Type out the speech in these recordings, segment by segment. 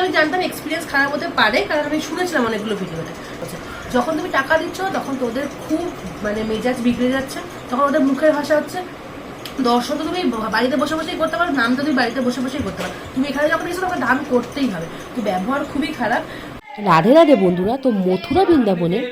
আমি জানতাম এক্সপিরিয়েন্স খারাপ হতে পারে কারণ আমি শুনেছিলাম ভিডিওতে আচ্ছা, যখন তুমি টাকা দিচ্ছ তখন খুব মানে মেজাজ বিগড়ে যাচ্ছে তখন ওদের মুখের ভাষা হচ্ছে দর্শন তো তুমি বাড়িতে বসে বসেই করতে পারো নাম তো তুমি বাড়িতে বসে বসেই করতে পারো। তুমি এখানে যখন দাম করতেই হবে। ব্যবহার খুবই খারাপ। রাধে রাধে বন্ধুরা, তো মথুরা বৃন্দাবনের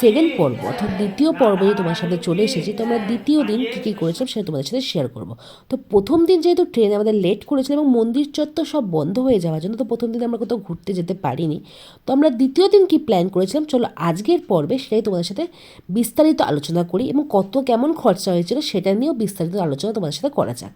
সেকেন্ড পর্ব অর্থাৎ দ্বিতীয় পর্বে তোমার সাথে চলে এসেছি। তো আমরা দ্বিতীয় দিন কী কী করেছিলাম সেটা তোমাদের সাথে শেয়ার করব। তো প্রথম দিন যেহেতু ট্রেন আমাদের লেট করেছিল এবং মন্দির চত্বর সব বন্ধ হয়ে যাওয়ার জন্য, তো প্রথম দিন আমরা কোথাও ঘুরতে যেতে পারিনি। তো আমরা দ্বিতীয় দিন কি প্ল্যান করেছিলাম, চলো আজকের পর্বে সেটাই তোমাদের সাথে বিস্তারিত আলোচনা করি এবং কত কেমন খরচা হয়েছিল সেটা নিয়েও বিস্তারিত আলোচনা তোমাদের সাথে করা যাক।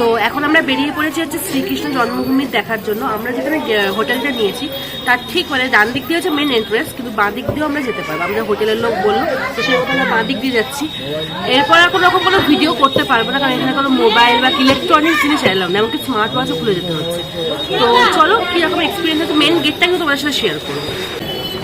তো এখন আমরা বেরিয়ে পড়েছি হচ্ছে শ্রীকৃষ্ণ জন্মভূমি দেখার জন্য। আমরা যেখানে হোটেলটা নিয়েছি, তার ঠিক মানে ডান দিক দিয়ে হচ্ছে মেন এন্ট্রেন্স কিন্তু বাঁ দিক দিয়েও আমরা যেতে পারব। আমাদের হোটেলের লোক বলল, তো সেই মতো বাঁ দিক দিয়ে যাচ্ছি। এরপর আর কোনো রকম কোনো ভিডিও করতে পারব না, কারণ এখানে কোনো মোবাইল বা ইলেকট্রনিক্স জিনিস এলাম না, এমনকি স্মার্ট ওয়াচও খুলে যেতে হচ্ছে। তো চলো, কীরকম এক্সপিরিয়েন্স আছে মেন গেটটা কিন্তু তোমার সাথে শেয়ার করব।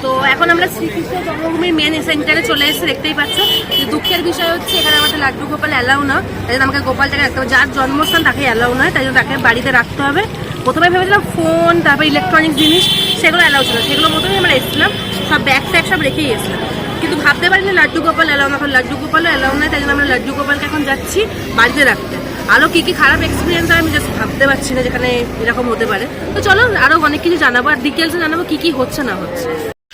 তো এখন আমরা শ্রীকৃষ্ণ জন্মভূমির মেন সেন্টারে চলে এসে দেখতেই পাচ্ছ। যে দুঃখের বিষয় হচ্ছে, এখানে আমাদের লাড্ডু গোপাল অ্যালাউ না। তাই জন্য আমাকে গোপালটাকে রাখতে হবে। যার জন্মস্থান তাকে অ্যালাউ নয়, তাই জন্য তাকে বাড়িতে রাখতে হবে। প্রথমে ভেবেছিলাম ফোন তারপর ইলেকট্রনিক জিনিস, সেগুলো অ্যালাউ ছিল সেগুলো মতনই আমরা এসেছিলাম, সব ব্যাগ ট্যাগ সব রেখেই এসেছিলাম। কিন্তু ভাবতে পারিনি লাড্ডু গোপাল অ্যালাউ না। এখন লাড্ডু গোপালও অ্যালাউ নয়, তাই জন্য আমরা লাড্ডু গোপালকে এখন যাচ্ছি বাড়িতে রাখতে। আরও কী কী খারাপ এক্সপিরিয়েন্স আমি জাস্ট ভাবতে পারছি না যেখানে এরকম হতে পারে। তো চলো আরও অনেক কিছু জানাব, আর ডিটেলসে জানাব কী কী হচ্ছে না হচ্ছে।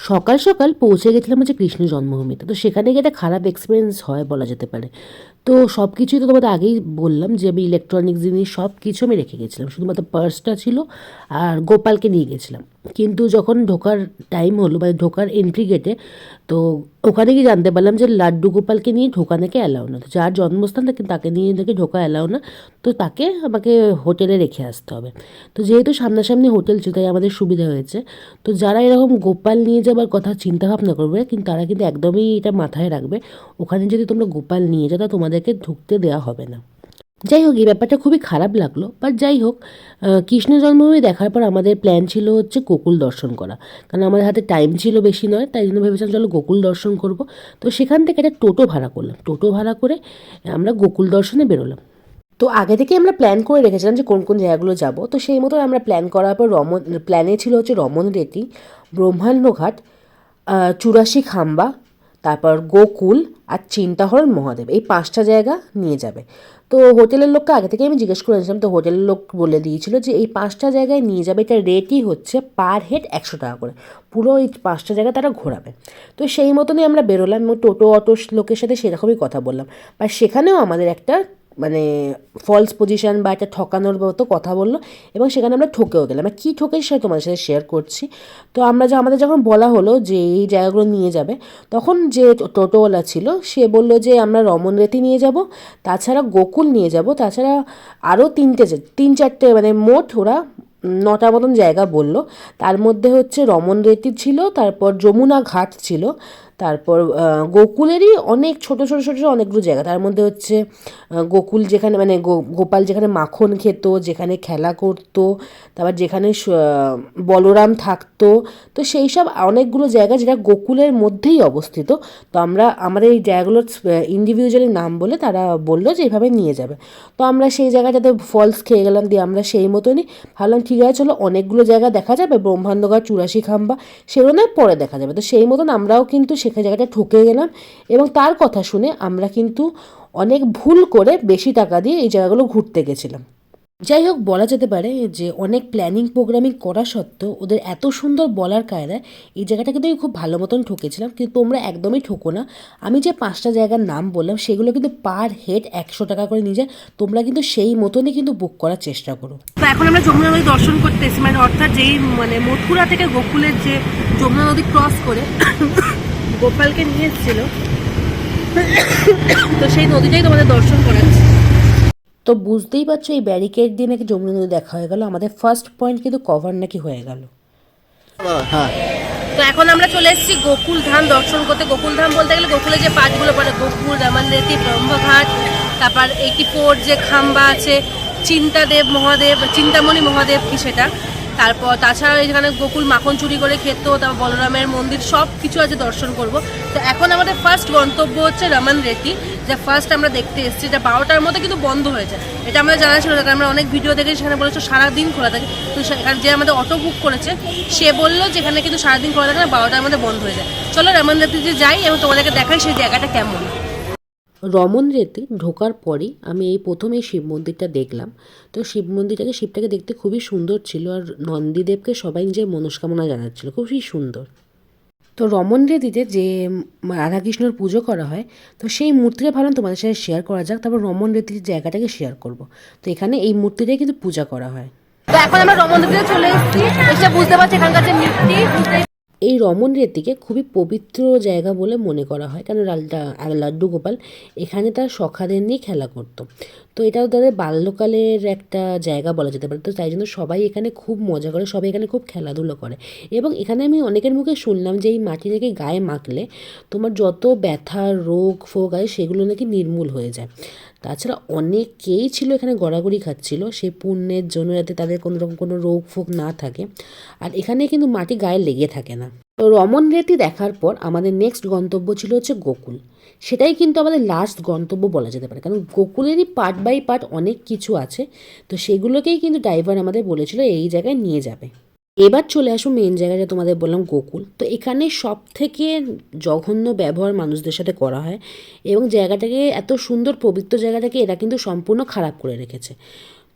সকাল সকাল পৌঁছে গেছিলাম হচ্ছে কৃষ্ণ জন্মভূমিতে। তো সেখানে গিয়ে খারাপ এক্সপিরিয়েন্স হয় বলা যেতে পারে। তো সব কিছুই তো তোমাদের আগেই বললাম যে আমি ইলেকট্রনিক্স জিনিস সব কিছু আমি রেখে গেছিলাম। শুধুমাত্র পার্সটা ছিল আর গোপালকে নিয়ে গেছিলাম। কিন্তু যখন ঢোকার টাইম হলো মানে ঢোকার এন্ট্রি গেটে তো ওখানে গিয়ে জানতে পারলাম যে লাড্ডু গোপালকে নিয়ে ঢোকা নাকি অ্যালাউ না। তো যার জন্মস্থান থাকে তাকে নিয়ে নাকি ঢোকা অ্যালাউ না। তো তাকে আমাকে হোটেলে রেখে আসতে হবে। তো যেহেতু সামনাসামনি হোটেল ছিল, তাই আমাদের সুবিধা হয়েছে। তো যারা এরকম গোপাল নিয়ে যাবার কথা চিন্তা ভাবনা করবে, কিন্তু তারা কিন্তু একদমই এটা মাথায় রাখবে, ওখানে যদি তোমরা গোপাল নিয়ে যাও, তা তোমাদেরকে ঢুকতে দেওয়া হবে না। যাই হোক এই ব্যাপারটা খুবই খারাপ লাগল। বাট যাই হোক কৃষ্ণ জন্মভূমি দেখার পর আমাদের প্ল্যান ছিল হচ্ছে গোকুল দর্শন করা। কারণ আমাদের হাতে টাইম ছিল বেশি নয় তাই জন্য ভেবেছিলাম চলো গোকুল দর্শন করব। তো সেখান থেকে একটা টোটো ভাড়া করলাম। টোটো ভাড়া করে আমরা গোকুল দর্শনে বেরোলাম। তো আগে থেকে আমরা প্ল্যান করে রেখেছিলাম যে কোন কোন জায়গাগুলো যাব। তো সেই মতো আমরা প্ল্যান করার পর রমন প্ল্যানে ছিল হচ্ছে রমন রেতি ব্রহ্মাণ্ডঘাট আহ, চুরাশি খাম্বা তারপর গোকুল আর চিন্তাহরণ মহাদেব, এই পাঁচটা জায়গা নিয়ে যাবে। তো হোটেলের লোককে আগে থেকে আমি জিজ্ঞেস করেছিলাম তো হোটেলের লোক বলে দিয়েছিল যে এই পাঁচটা জায়গায় নিয়ে যাবে এটা রেটই হচ্ছে পার হেড একশো টাকা করে। পুরো এই পাঁচটা জায়গা তারা ঘোরাবে। তো সেই মতনই আমরা বেরোলাম, টোটো, অটো লোকের সাথে সেরকমই কথা বললাম। বা সেখানেও আমাদের একটা মানে ফলস পজিশন বা একটা ঠকানোর মতো কথা বলল এবং সেখানে আমরা ঠকেও গেলাম। আর কী ঠকে সেটা তোমাদের সাথে শেয়ার করছি। তো আমরা যে আমাদের যখন বলা হলো যে এই জায়গাগুলো নিয়ে যাবে, তখন যে টোটোওয়ালা ছিল, সে বলল যে আমরা রমনরেতি নিয়ে যাব, তাছাড়া গোকুল নিয়ে যাব, তাছাড়া আরও তিনটে তিন চারটে মানে মোট ওরা নটা মতন জায়গা বলল। তার মধ্যে হচ্ছে রমন রেতি ছিল, তারপর যমুনা ঘাট ছিল তারপর গোকুলেরই অনেক ছোট ছোট ছোট অনেকগুলো জায়গা। তার মধ্যে হচ্ছে গোকুল যেখানে মানে গোপাল যেখানে মাখন খেত, যেখানে খেলা করতো, তারপর যেখানে বলরাম থাকতো, তো সেই সব অনেকগুলো জায়গা যেটা গোকুলের মধ্যেই অবস্থিত। তো আমরা আমাদের এই জায়গাগুলোর ইন্ডিভিজুয়ালি নাম বলে তারা বলল যে এইভাবে নিয়ে যাবে। তো আমরা সেই জায়গাটাতে ফলস খেয়ে গেলাম, দিয়ে আমরা সেই মতনই ভাবলাম, ঠিক আছে, চলো অনেকগুলো জায়গা দেখা যাবে ব্রহ্মাণ্ডগড় চুরাশি খাম্বা, সেগুলো পরে দেখা যাবে। তো সেই মতন আমরাও কিন্তু সেখানে জায়গাটা ঠকে গেলাম এবং তার কথা শুনে আমরা কিন্তু অনেক ভুল করে বেশি টাকা দিয়ে এই জায়গাগুলো ঘুরতে গেছিলাম। যাই হোক, বলা যেতে পারে যে অনেক প্ল্যানিং প্রোগ্রামিং করা সত্ত্বেও ওদের এত সুন্দর বলার কায়দায় এই জায়গাটা কিন্তু আমি খুব ভালো মতন ঠকেছিলাম। কিন্তু তোমরা একদমই ঠকো না। আমি যে পাঁচটা জায়গার নাম বললাম, সেগুলো কিন্তু পার হেড একশো টাকা করে নিয়ে যায়। তোমরা কিন্তু সেই মতনই কিন্তু বুক করার চেষ্টা করো। তো এখন আমরা যমুনা নদী দর্শন করতে এসেছি। মানে অর্থাৎ যেই মানে মথুরা থেকে গোকুলের যে যমুনা নদী ক্রস করে গোপালকে নিয়ে এসেছিল। তো সেই নদীটাই তোমাদের দর্শন করাচ্ছি। তো বুঝতেই পারছ এই ব্যারিকেড দিয়ে নাকি যমুনা নদী দেখা হয়ে গেল। আমাদের ফার্স্ট পয়েন্ট কিন্তু কভার নাকি হয়ে গেল। হ্যাঁ। তো এখন আমরা চলে এসেছি গোকুল ধাম দর্শন করতে। গোকুল ধাম বলতে গেলে গোকুলে যে পাঁচগুলো পড়ে গোকুল রামান্দেতি ব্রহ্মঘাট তারপর এইটি ফোর যে খাম্বা আছে চিন্তাদেব মহাদেব, চিন্তামণি মহাদেব কি সেটা? তারপর তাছাড়া এখানে গোকুল মাখন চুরি করে খেত, তারপর বলরামের মন্দির সব কিছু আছে দর্শন করব। তো এখন আমাদের ফার্স্ট গন্তব্য হচ্ছে রমন রেতি, যা ফার্স্ট আমরা দেখতে এসেছি। এটা বারোটার মধ্যে কিন্তু বন্ধ হয়ে যায়। এটা আমাদের জানা ছিল না, কারণ আমরা অনেক ভিডিও দেখে সেখানে বলেছ সারাদিন খোলা থাকে। তো সেখানে যে আমাদের অটো বুক করেছে, সে বলল যেখানে কিন্তু সারাদিন খোলা থাকে না, বারোটার মধ্যে বন্ধ হয়ে যায়। চলো রমন রেতিতে যাই এবং তোমাদেরকে দেখাই সেই জায়গাটা কেমন। রমন রেতে ঢোকার পরই আমি এই প্রথম এই শিব মন্দিরটা দেখলাম। তো শিব মন্দিরটাকে, শিবটাকে দেখতে খুবই সুন্দর ছিল আর নন্দীদেবকে সবাই নিজের মনস্কামনা জানাচ্ছিল। খুবই সুন্দর। তো রমন রেদিতে যে রাধাকৃষ্ণর পুজো করা হয়, তো সেই মূর্তিটা ভাবলাম তোমাদের সাথে শেয়ার করা যাক, তারপর রমন রেদির জায়গাটাকে শেয়ার করব। তো এখানে এই মূর্তিটাই কিন্তু পূজা করা হয়। তো এখন আমরা রমন রেতিতে চলে এসেছি। এসে বুঝতে পারছি এখানকার যে মূর্তি বুঝতে এই রমন রেতিকে খুবই পবিত্র জায়গা বলে মনে করা হয়। কারণ লাড্ডু গোপাল? এখানে তার সখাদের নিয়ে খেলা করতো। তো এটাও তাদের বাল্যকালের একটা জায়গা বলা যেতে পারে। তো তাই জন্য সবাই এখানে খুব মজা করে, সবাই এখানে খুব খেলাধুলো করে। এবং এখানে আমি অনেকের মুখে শুনলাম যে এই মাটি থেকে গায়ে মাখলে তোমার যত ব্যথা, রোগ, ফোগ আছে সেগুলো নাকি নির্মূল হয়ে যায়। তাছাড়া অনেকেই ছিল এখানে গড়াগড়ি খাচ্ছিল, সেই পুণ্যের জন্য যাতে তাদের কোনো রকম কোনো রোগ ফোগ না থাকে। আর এখানে কিন্তু মাটি গায়ে লেগে থাকে না। তো রমন রেতি দেখার পর আমাদের নেক্সট গন্তব্য ছিল হচ্ছে গোকুল। সেটাই কিন্তু আমাদের লাস্ট গন্তব্য বলা যেতে পারে। কারণ গোকুলেরই পার্ট বাই পার্ট অনেক কিছু আছে। তো সেগুলোকেই কিন্তু ড্রাইভার আমাদের বলেছিল এই জায়গায় নিয়ে যাবে। এবার চলে আসো মেন জায়গায় যা তোমাদের বললাম গোকুল। তো এখানে সব থেকে জঘন্য ব্যবহার মানুষদের সাথে করা হয় এবং জায়গাটাকে, এত সুন্দর পবিত্র জায়গাটাকে এরা কিন্তু সম্পূর্ণ খারাপ করে রেখেছে।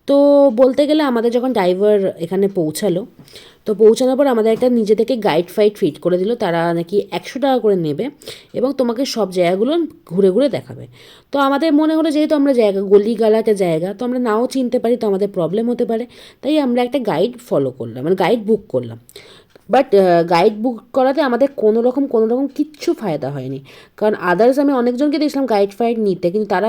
তো বলতে গেলে আমাদের যখন ড্রাইভার এখানে পৌঁছালো, তো পৌঁছানোর পর আমাদের একটা নিজে থেকে গাইড ফাইড ফিট করে দিল, তারা নাকি একশো টাকা করে নেবে এবং তোমাকে সব জায়গাগুলো ঘুরে ঘুরে দেখাবে। তো আমাদের মনে হলো যেহেতু আমরা জায়গা গলি গালাটা জায়গা, তো আমরা নাও চিনতে পারি, তো আমাদের প্রবলেম হতে পারে। তাই আমরা একটা গাইড ফলো করলাম মানে গাইড বুক করলাম। বাট গাইড বুক করাতে আমাদের কোনো রকম কোনো রকম কিচ্ছু ফায়দা হয়নি। কারণ আদার্স আমি অনেকজনকে দেখলাম গাইড ফাইড নিতে, কিন্তু তারা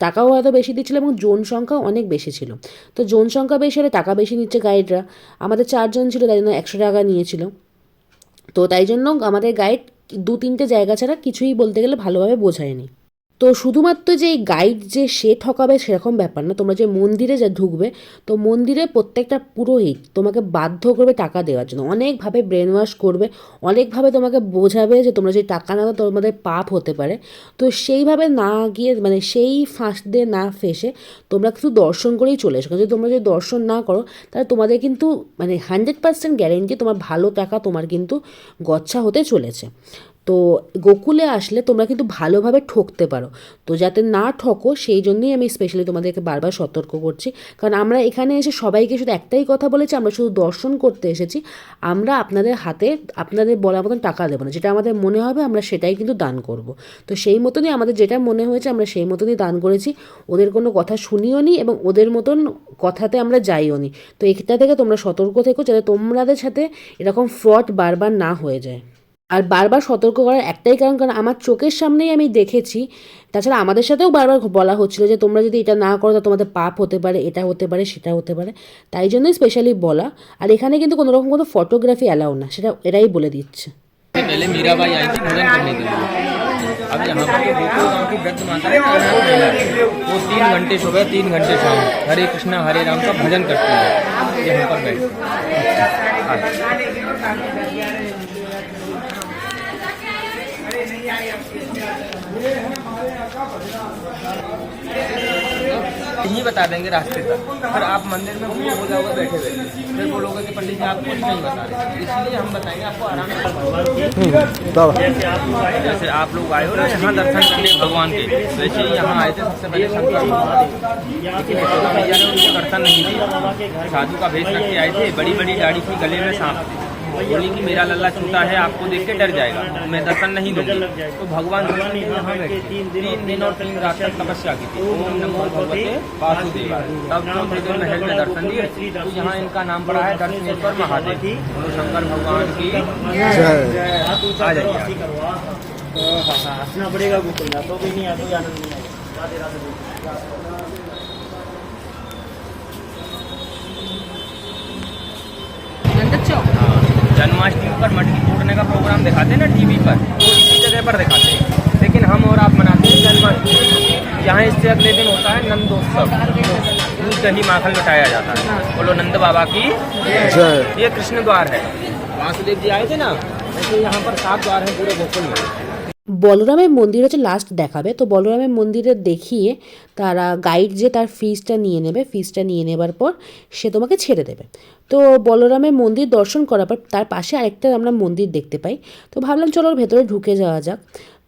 টাকাও হয়তো বেশি দিচ্ছিল এবং জোন সংখ্যা অনেক বেশি ছিল। তো জোন সংখ্যা বেশি হলে টাকা বেশি নিচ্ছে গাইডরা। আমাদের চারজন ছিল, তাই জন্য একশো টাকা নিয়েছিল। তো তাই জন্য আমাদের গাইড দু তিনটে জায়গা ছাড়া কিছুই বলতে গেলে ভালোভাবে বোঝায়নি। তো শুধুমাত্র যে এই গাইড যে সে ঠকাবে সেরকম ব্যাপার না, তোমরা যে মন্দিরে যা ঢুকবে, তো মন্দিরে প্রত্যেকটা পুরোহিত তোমাকে বাধ্য করবে টাকা দেওয়ার জন্য। অনেকভাবে ব্রেন ওয়াশ করবে, অনেকভাবে তোমাকে বোঝাবে যে তোমরা যে টাকা না তোমাদের পাপ হতে পারে। তো সেইভাবে না গিয়ে মানে সেই ফাঁস দিয়ে না ফেসে তোমরা শুধু দর্শন করেই চলে এসো। যদি তোমরা যদি দর্শন না করো, তাহলে তোমাদের কিন্তু মানে হান্ড্রেড পার্সেন্ট গ্যারেন্টি তোমার ভালো টাকা তোমার কিন্তু গচ্ছা হতে চলেছে। তো গোকুলে আসলে তোমরা কিন্তু ভালোভাবে ঠকতে পারো। তো যাতে না ঠকো, সেই জন্যই আমি স্পেশালি তোমাদেরকে বারবার সতর্ক করছি। কারণ আমরা এখানে এসে সবাইকে শুধু একটাই কথা বলেছি, আমরা শুধু দর্শন করতে এসেছি। আমরা আপনাদের হাতে, আপনাদের বলার মতন টাকা দেবো না। যেটা আমাদের মনে হবে, আমরা সেটাই কিন্তু দান করব। তো সেই মতনই আমাদের যেটা মনে হয়েছে, আমরা সেই মতনই দান করেছি। ওদের কোনো কথা শুনিও নি এবং ওদের মতন কথাতে আমরা যাইও নি। তো এটা থেকে তোমরা সতর্ক থেকো, যাতে তোমাদের সাথে এরকম ফ্রড বারবার না হয়ে যায়। আর বারবার সতর্ক করার একটাই কারণ কারণ আমার চোখের সামনেই আমি দেখেছি তাছাড়া আমাদের সাথেও বারবার বলা হচ্ছিল যে তোমরা যদি এটা না করো তো তোমাদের পাপ হতে পারে এটা হতে পারে সেটা হতে পারে তাই জন্যই স্পেশালি বলা আর এখানে কিন্তু কোনো রকম কোনো ফটোগ্রাফি অ্যালাউ না সেটা এরাই বলে দিচ্ছে पहले मीराबाई आई थी भजन करने के लिए अब यहाँ पर जो गोकुल गांव की वृद्ध माता है अनाथ महिला है, वो तीन घंटे सुबह तीन घंटे शाम हरे कृष्णा हरे राम का भजन करती है यहाँ पर बैठ यही बता देंगे रास्ते का पर आप मंदिर में हो जाओगे, बैठे बैठे फिर बोलोगे कि पंडित जी, आप कुछ नहीं बता रहे। इसलिए हम बताएँगे, आपको आराम से जैसे आप लोग आए हो ना, यहाँ दर्शन करने भगवान के वैसे ही यहाँ आए थे, सबसे पहले लेकिन मैया ने उनको दर्शन नहीं दिया साधु का भेष रख के आए थे बड़ी बड़ी दाढ़ी थी, गले में सांप थे। बोली कि मेरा लल्ला छोटा है, आपको देख के डर जाएगा। मैं दर्शन नहीं दूँगी। तो भगवान यहाँ बैठे तीन दिन और तीन रात तक तपस्या की थी। ओम नमो भगवते वासुदेव तब चौथे महल में दर्शन दिए। तो यहाँ इनका नाम पड़ा है दर्शनेश्वर महादेव। तो शंकर भगवान की आ जाइए। हंसना पड़ेगा, गोकुल तो भी नहीं या तो आनंद नहीं आएगा। पर मटकी फोड़ने का प्रोग्राम दिखाते हैं ना टीवी पर वो इसी जगह पर दिखाते हैं। लेकिन हम और आप मनाते हैं जन्माष्टमी यहाँ इससे अगले दिन होता है नंदोत्सव। दूध दही माखन लुटाया जाता है। बोलो नंद बाबा की ये कृष्ण द्वार है। वासुदेव जी आए थे ना? ऐसे यहाँ पर सात द्वार है पूरे गोकुल में। বলরামের মন্দির হচ্ছে লাস্ট দেখাবে। তো বলরামের মন্দিরে দেখিয়ে তারা গাইড যে তার ফিজটা নিয়ে নেবে ফিজটা নিয়ে নেবার পর সে তোমাকে ছেড়ে দেবে। তো বলরামের মন্দির দর্শন করার পর তার পাশে আরেকটা আমরা মন্দির দেখতে পাই। তো ভাবলাম চলো ভেতরে ঢুকে যাওয়া যাক।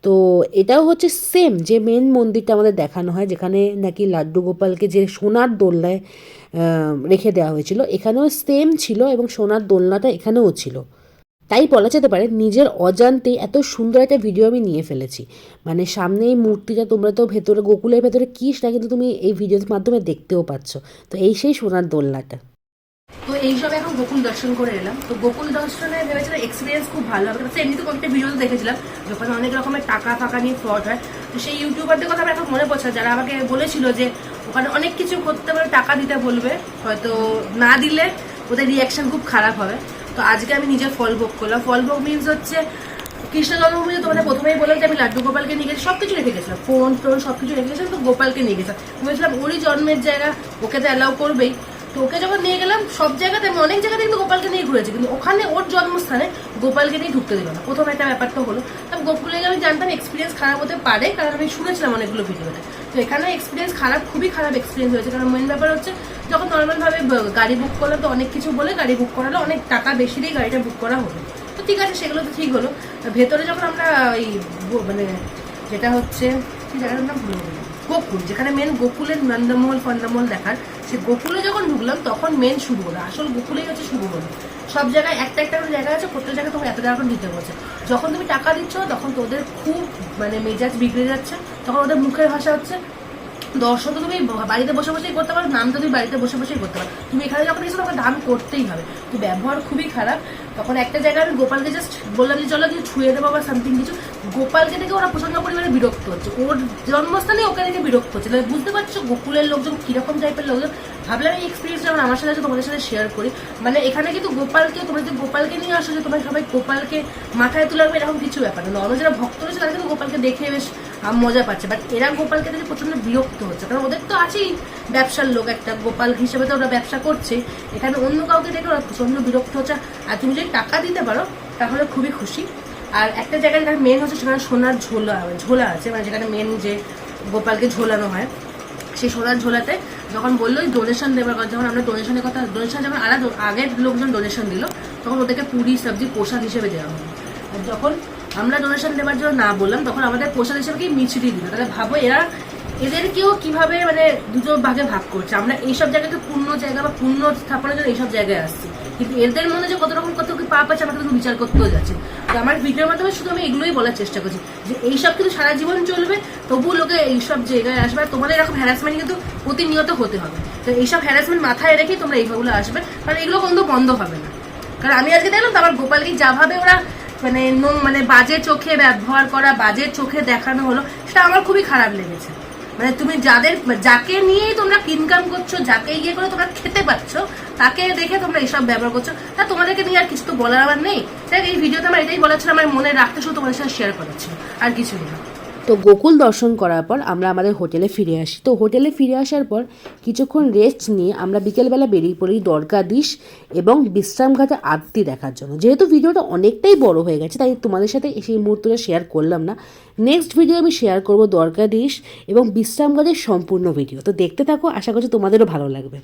তো এটাও হচ্ছে সেম যে মেন মন্দিরটা আমাদের দেখানো হয়, যেখানে নাকি লাড্ডু গোপালকে যে সোনার দোলনায় রেখে দেওয়া হয়েছিল, এখানেও সেম ছিল এবং সোনার দোলনাটা এখানেও ছিল। তাই বলা যেতে পারে নিজের অজান্তে এত সুন্দর একটা ভিডিও আমি নিয়ে ফেলেছি। মানে সামনে এই মূর্তিটা তোমরা তো ভেতরে, গোকুলের ভেতরে কি সেটা কিন্তু তুমি এই ভিডিওর মাধ্যমে দেখতেও পাচ্ছ। তো এই সেই সোনার দোলনাটা। তো এইসব এখন গোকুল দর্শন করে এলাম। তো গোকুল দর্শনে ভেবেছিলাম এক্সপিরিয়েন্স খুব ভালো হবে। কারণ এমনিতে কয়েকটা ভিডিও দেখেছিলাম, যখন অনেক রকমের টাকা ফাঁকা নিয়ে ফ্রড হয়। তো সেই ইউটিউবারদের কথা আমার এখন মনে পড়ছে যারা আমাকে বলেছিল যে ওখানে অনেক কিছু করতে পারে, টাকা দিতে বলবে, হয়তো না দিলে ওদের রিয়াকশন খুব খারাপ হবে। তো আজকে আমি নিজে ফল ভোগ করলাম। ফল ভোগ মিনস হচ্ছে কৃষ্ণ জন্মভূমি তোমাদের প্রথমেই বললাম যে আমি লাড্ডু গোপালকে নিয়ে গেছি সব কিছু রেখে গেছিলাম। ফোন টোন সব কিছু রেখে গেছিলাম, তো গোপালকে নিয়ে গেছিলাম। ভেবেছিলাম ওরই জন্মের জায়গা, ওকে তো অ্যালাউ করবেই। তো ওকে যখন নিয়ে গেলাম, সব জায়গাতে আমি অনেক জায়গাতে কিন্তু গোপালকে নিয়ে ঘুরেছি, কিন্তু ওখানে ওর জন্মস্থানে গোপালকে নিয়ে ঢুকতে দিল না। প্রথম একটা ব্যাপারটা হলো, আমি গোকুলে আমি জানতাম এক্সপিরিয়েন্স খারাপ হতে পারে, কারণ আমি শুনেছিলাম অনেকগুলো ভিডিওতে তো। এখানে এক্সপিরিয়েন্স খারাপ, খুবই খারাপ এক্সপিরিয়েন্স হয়েছে, কারণ মেন ব্যাপার হচ্ছে, যখন নর্মালভাবে গাড়ি বুক করলে তো অনেক কিছু বলে গাড়ি বুক করালে, অনেক টাকা বেশি দিয়ে গাড়িটা বুক করা হলো। তো ঠিক আছে, সেগুলো তো ঠিক হলো। ভেতরে যখন আমরা এই মানে যেটা হচ্ছে জায়গাটার নাম ভুলে। গোকুল, যেখানে মেন গোকুলের নন্দমহল, ফন্দমহল দেখার সে গোকুলে যখন ঢুকলাম, তখন মেন শুরু হলো। আসল গোকুলেই হচ্ছে শুরু হলো। সব জায়গায় একটা একটা করে জায়গা আছে, প্রত্যেক জায়গায় তোমাকে এত টাকা করে দিতে বলছে। যখন তুমি টাকা দিচ্ছ, তখন তোদের খুব মানে মেজাজ বিগড়ে যাচ্ছে। তখন ওদের মুখের ভাষা হচ্ছে দর্শন তো তুমি বাড়িতে বসে বসেই করতে পারো, নাম তো তুমি বাড়িতে বসে বসেই করতে পারো। তুমি এখানে যখন এসে তোমাকে দাম করতেই হবে। তো ব্যবহার খুবই খারাপ। তখন একটা জায়গায় আমি গোপালকে জাস্ট বললাম যে, চলো কিছু ছুঁয়ে দেবো বা সামথিং কিছু। গোপালকে দেখে ওরা প্রচণ্ড পরিমাণে বিরক্ত হচ্ছে। ওর জন্মস্থানে ওকে দেখে বিরক্ত হচ্ছে। তাহলে বুঝতে পারছ গোকুলের লোকজন কীরকম টাইপের লোকজন? ভাবলাম এই এক্সপিরিয়েন্স যখন আমার সাথে তোমাদের সাথে শেয়ার করি। মানে এখানে কিন্তু গোপালকে, তোমরা যদি গোপালকে নিয়ে আসো যে তোমরা সবাই গোপালকে মাথায় তুলে রাখবে এরকম কিছু ব্যাপার না। নর্মাল যারা ভক্ত রয়েছে, তারা কিন্তু গোপালকে দেখে বেশ মজা পাচ্ছে। বাট এরা গোপালকে দেখে প্রচণ্ড বিরক্ত হচ্ছে। কারণ ওদের তো আছেই ব্যবসার লোক একটা। গোপাল হিসেবে তো ওরা ব্যবসা করছে। এখানে অন্য কাউকে দেখে ওরা প্রচণ্ড বিরক্ত হচ্ছে। আর তুমি যদি টাকা দিতে পারো, তাহলে খুবই খুশি। আর একটা জায়গায় যেখানে মেন হচ্ছে সেখানে সোনার ঝোলা ঝোলা আছে মানে যেখানে মেন যে গোপালকে ঝোলানো হয়, সেই সোনার ঝোলাতে যখন বলল ডোনেশন দেওয়ার কথা, যখন আমরা ডোনেশনের কথা ডোনেশন যখন আলাদা, আগের লোকজন ডোনেশন দিল, তখন ওদেরকে পুরি সবজি প্রসাদ হিসেবে দেওয়া হয় আর যখন আমরা ডোনেশন দেওয়ার জন্য না বললাম, তখন আমাদের প্রসাদ হিসেবে কি মিছরি দিল? তাহলে ভাবো এরা এদেরকেও কীভাবে মানে দুটো ভাগে ভাগ করছে? আমরা এইসব জায়গাকে পূর্ণ জায়গা বা পূর্ণ স্থাপনের জন্য এইসব জায়গায় আসছি। কিন্তু এদের মনে যে কত রকম কত কি পাপ আছে, আমরা কিন্তু বিচার করতেও যাচ্ছে তো আমার ভিডিওর মাধ্যমে শুধু আমি এগুলোই বলার চেষ্টা করছি যে এইসব কিন্তু সারা জীবন চলবে, তবুও লোকে এইসব জায়গায় আসবে আর তোমাদের এরকম হ্যারাসমেন্ট কিন্তু প্রতিনিয়ত হতে হবে। তো এইসব হ্যারাসমেন্ট মাথায় রেখেই তোমরা এইভাবে আসবে, কারণ এগুলো কিন্তু বন্ধ হবে না। কারণ আমি আজকে দেখলাম তো আমার গোপালকে যাভাবে ওরা মানে মানে বাজে চোখে ব্যবহার করা, বাজে চোখে দেখানো হলো, সেটা আমার খুবই খারাপ লেগেছে। মানে তুমি যাদের, যাকে নিয়েই তোমরা ইনকাম করছ, যাকে ইয়ে করে, তোমরা খেতে পারছ, তাকে দেখে তোমরা এসব ব্যবহার করছ। তা তোমাদেরকে নিয়ে আর কিছু তো বলার আমার নেই। তাই এই ভিডিওতে আমার এটাই বলেছিলাম ছিল, আমার মনে রাখতে শুধু তোমাদের সাথে শেয়ার করেছি আর কিছুই না তো গোকুল দর্শন করার পর আমরা আমাদের হোটেলে ফিরে আসি। তো হোটেলে ফিরে আসার পর কিছুক্ষণ রেস্ট নিয়ে আমরা বিকেলবেলা বেরিয়ে পড়ি দ্বারকাধীশ এবং বিশ্রামঘাটে আরতি দেখার জন্য। যেহেতু ভিডিওটা অনেকটাই বড় হয়ে গেছে, তাই তোমাদের সাথে সেই মুহূর্তটা শেয়ার করলাম না। নেক্সট ভিডিও আমি শেয়ার করব দ্বারকাধীশ এবং বিশ্রামঘাটের সম্পূর্ণ ভিডিও তো দেখতে থাকো, আশা করছি তোমাদেরও ভালো লাগবে।